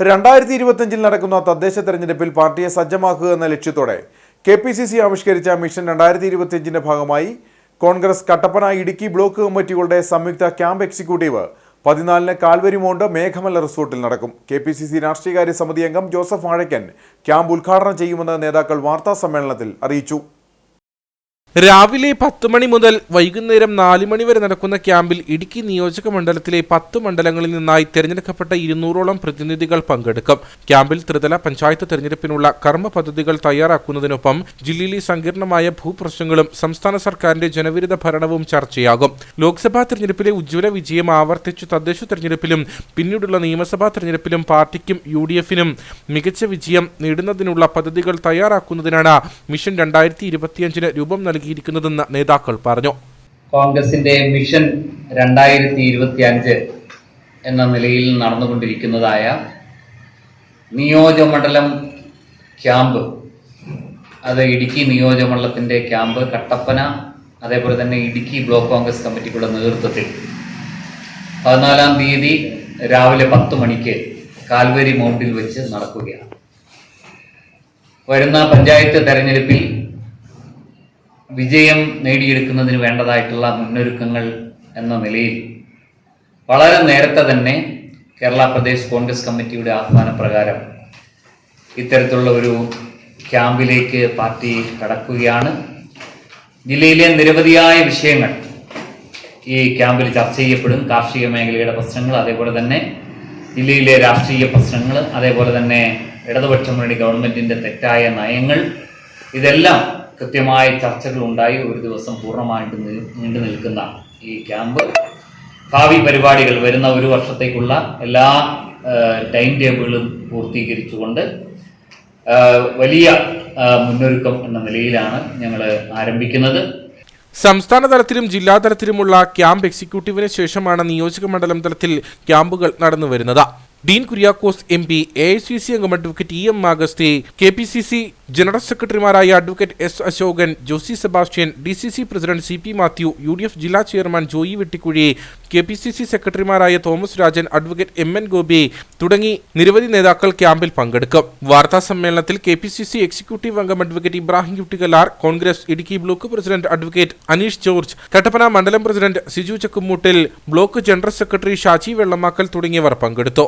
രണ്ടായിരത്തി ഇരുപത്തിയഞ്ചിൽ നടക്കുന്ന തദ്ദേശ തെരഞ്ഞെടുപ്പിൽ പാർട്ടിയെ സജ്ജമാക്കുക എന്ന ലക്ഷ്യത്തോടെ കെ പി സി സി ആവിഷ്കരിച്ച മിഷൻ രണ്ടായിരത്തി ഇരുപത്തിയഞ്ചിന്റെ ഭാഗമായി കോൺഗ്രസ് കട്ടപ്പന ഇടുക്കി ബ്ലോക്ക് കമ്മിറ്റികളുടെ സംയുക്ത ക്യാമ്പ് എക്സിക്യൂട്ടീവ് പതിനാലിന് കാൽവരിമോണ്ട് മേഘമല റിസോർട്ടിൽ നടക്കും. കെ പി സി സി രാഷ്ട്രീയകാര്യ സമിതി അംഗം ജോസഫ് ആഴക്കൻ ക്യാമ്പ് ഉദ്ഘാടനം ചെയ്യുമെന്ന് നേതാക്കൾ വാർത്താ സമ്മേളനത്തിൽ അറിയിച്ചു. രാവിലെ പത്ത് മണി മുതൽ വൈകുന്നേരം നാല് മണി വരെ നടക്കുന്ന ക്യാമ്പിൽ ഇടുക്കി നിയോജക മണ്ഡലത്തിലെ പത്ത് മണ്ഡലങ്ങളിൽ നിന്നായി തെരഞ്ഞെടുക്കപ്പെട്ട ഇരുന്നൂറോളം പ്രതിനിധികൾ പങ്കെടുക്കും. ക്യാമ്പിൽ ത്രിതല പഞ്ചായത്ത് തെരഞ്ഞെടുപ്പിനുള്ള കർമ്മ പദ്ധതികൾ തയ്യാറാക്കുന്നതിനൊപ്പം ജില്ലയിലെ സങ്കീർണമായ ഭൂപ്രശ്നങ്ങളും സംസ്ഥാന സർക്കാരിന്റെ ജനവിരുദ്ധ ഭരണവും ചർച്ചയാകും. ലോക്സഭാ തെരഞ്ഞെടുപ്പിലെ ഉജ്ജ്വല വിജയം ആവർത്തിച്ചു തദ്ദേശ തെരഞ്ഞെടുപ്പിലും പിന്നീടുള്ള നിയമസഭാ തെരഞ്ഞെടുപ്പിലും പാർട്ടിക്കും യു ഡി എഫിനും മികച്ച വിജയം നേടുന്നതിനുള്ള പദ്ധതികൾ തയ്യാറാക്കുന്നതിനാണ് മിഷൻ രണ്ടായിരത്തി ഇരുപത്തിയഞ്ചിന് രൂപം നൽകിയിരിക്കുന്നതെന്ന് നേതാക്കൾ പറഞ്ഞു. കോൺഗ്രസിന്റെ മിഷൻ രണ്ടായിരത്തി ഇരുപത്തി അഞ്ച് എന്ന നിലയിൽ നടന്നുകൊണ്ടിരിക്കുന്നതായ നിയോജകമണ്ഡലം ക്യാമ്പ് അത് ഇടുക്കി നിയോജകമണ്ഡലത്തിന്റെ ക്യാമ്പ് കട്ടപ്പന അതേപോലെ തന്നെ ഇടുക്കി ബ്ലോക്ക് കോൺഗ്രസ് കമ്മിറ്റിക്കുള്ള നേതൃത്വത്തിൽ പതിനാലാം തീയതി രാവിലെ പത്ത് മണിക്ക് കാൽവരി മൗണ്ടിൽ വെച്ച് നടക്കുകയാണ്. വരുന്ന പഞ്ചായത്ത് തെരഞ്ഞെടുപ്പിൽ വിജയം നേടിയെടുക്കുന്നതിന് വേണ്ടതായിട്ടുള്ള മുന്നൊരുക്കങ്ങൾ എന്ന നിലയിൽ വളരെ നേരത്തെ തന്നെ കേരള പ്രദേശ് കോൺഗ്രസ് കമ്മിറ്റിയുടെ ആഹ്വാനപ്രകാരം ഇത്തരത്തിലുള്ള ഒരു ക്യാമ്പിലേക്ക് പാർട്ടി കടക്കുകയാണ്. ജില്ലയിലെ നിരവധിയായ വിഷയങ്ങൾ ഈ ക്യാമ്പിൽ ചർച്ച ചെയ്യപ്പെടും. കാർഷിക മേഖലയുടെ പ്രശ്നങ്ങൾ അതേപോലെ തന്നെ ജില്ലയിലെ രാഷ്ട്രീയ പ്രശ്നങ്ങൾ അതേപോലെ തന്നെ ഇടതുപക്ഷ മുന്നണി ഗവൺമെന്റിന്റെ തെറ്റായ നയങ്ങൾ ഇതെല്ലാം കൃത്യമായ ചർച്ചകൾ ഉണ്ടായി ഒരു ദിവസം പൂർണമായിട്ട് നീണ്ടു നിൽക്കുന്ന ഈ ക്യാമ്പ്. ഭാവി പരിപാടികൾ വരുന്ന ഒരു വർഷത്തേക്കുള്ള എല്ലാ ടൈം ടേബിളും പൂർത്തീകരിച്ചുകൊണ്ട് വലിയ മുന്നൊരുക്കം എന്ന നിലയിലാണ് ഞങ്ങൾ ആരംഭിക്കുന്നത്. സംസ്ഥാന തലത്തിലും ജില്ലാ തലത്തിലുമുള്ള ക്യാമ്പ് എക്സിക്യൂട്ടീവിന് ശേഷമാണ് നിയോജക മണ്ഡലം തലത്തിൽ ക്യാമ്പുകൾ നടന്നുവരുന്നത്. Dean Kuriakose M P A I C C അംഗം advocate E M മാഗസ്തി K P C C general സെക്രട്ടറിമാരായ advocate S Asokan Josy Sebastian D C C president C P Mathew U D F ജില്ലാ chairman Joy Vettikuzhy K P C C സെക്രട്ടറിമാരായ Thomas Rajan advocate M N Gopi തുടങ്ങി നിരവധി നേതാക്കൾ ക്യാമ്പിൽ പങ്കെടുക്കും. വാർത്താ സമ്മേളനത്തിൽ K P C C executive അംഗം advocate Ibrahim കുട്ടികലാർ Congress Idukki block president advocate Aneesh George Kattappana മണ്ഡലം president Siju Chakkumoottil block general secretary Shaji Vellamakkal തുടങ്ങിയവർ പങ്കെടുത്തു.